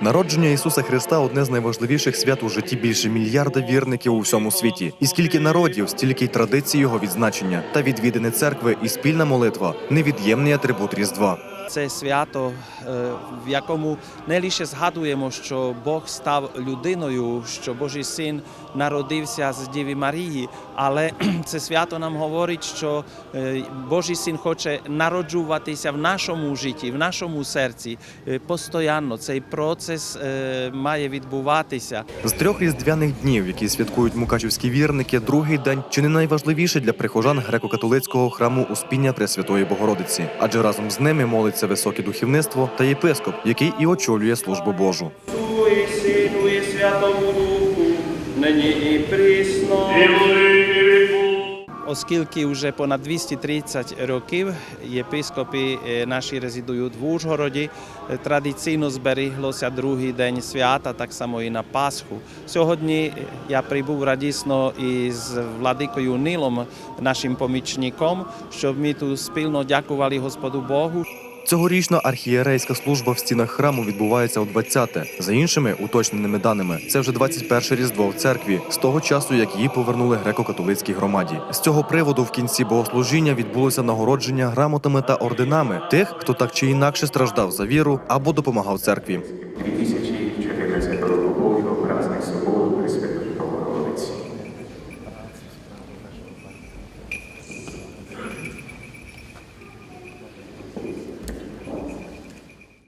Народження Ісуса Христа одне з найважливіших свят у житті більше мільярда вірників у всьому світі. І скільки народів, стільки й традицій його відзначення та відвідини церкви і спільна молитва невід'ємний атрибут Різдва. Це свято, е, в якому не лише згадуємо, що Бог став людиною, що Божий син народився з Діви Марії, але це свято нам говорить, що е, Божий син хоче народжуватися в нашому житті, в нашому серці е, постійно. Цей процес має відбуватися. З трьох різдвяних днів, які святкують мукачівські вірники, другий день чи не найважливіший для прихожан греко-католицького храму Успіння Пресвятої Богородиці, адже разом з ними молиться високе духовництво та єпископ, який і очолює службу Божу. І Сину і Святому Духу, нині і присно. Оскільки вже понад 230 років єпископи е, наші резидують в Ужгороді, е, традиційно зберіглося другий день свята, так само і на Пасху. Сьогодні е, я прибув радісно із владикою Нилом, нашим помічником, щоб ми тут спільно дякували Господу Богу. Цьогорічна архієрейська служба в стінах храму відбувається у 20-те. За іншими уточненими даними, це вже 21-ше різдво в церкві з того часу, як її повернули греко-католицькій громаді. З цього приводу в кінці богослужіння відбулося нагородження грамотами та орденами тих, хто так чи інакше страждав за віру або допомагав церкві.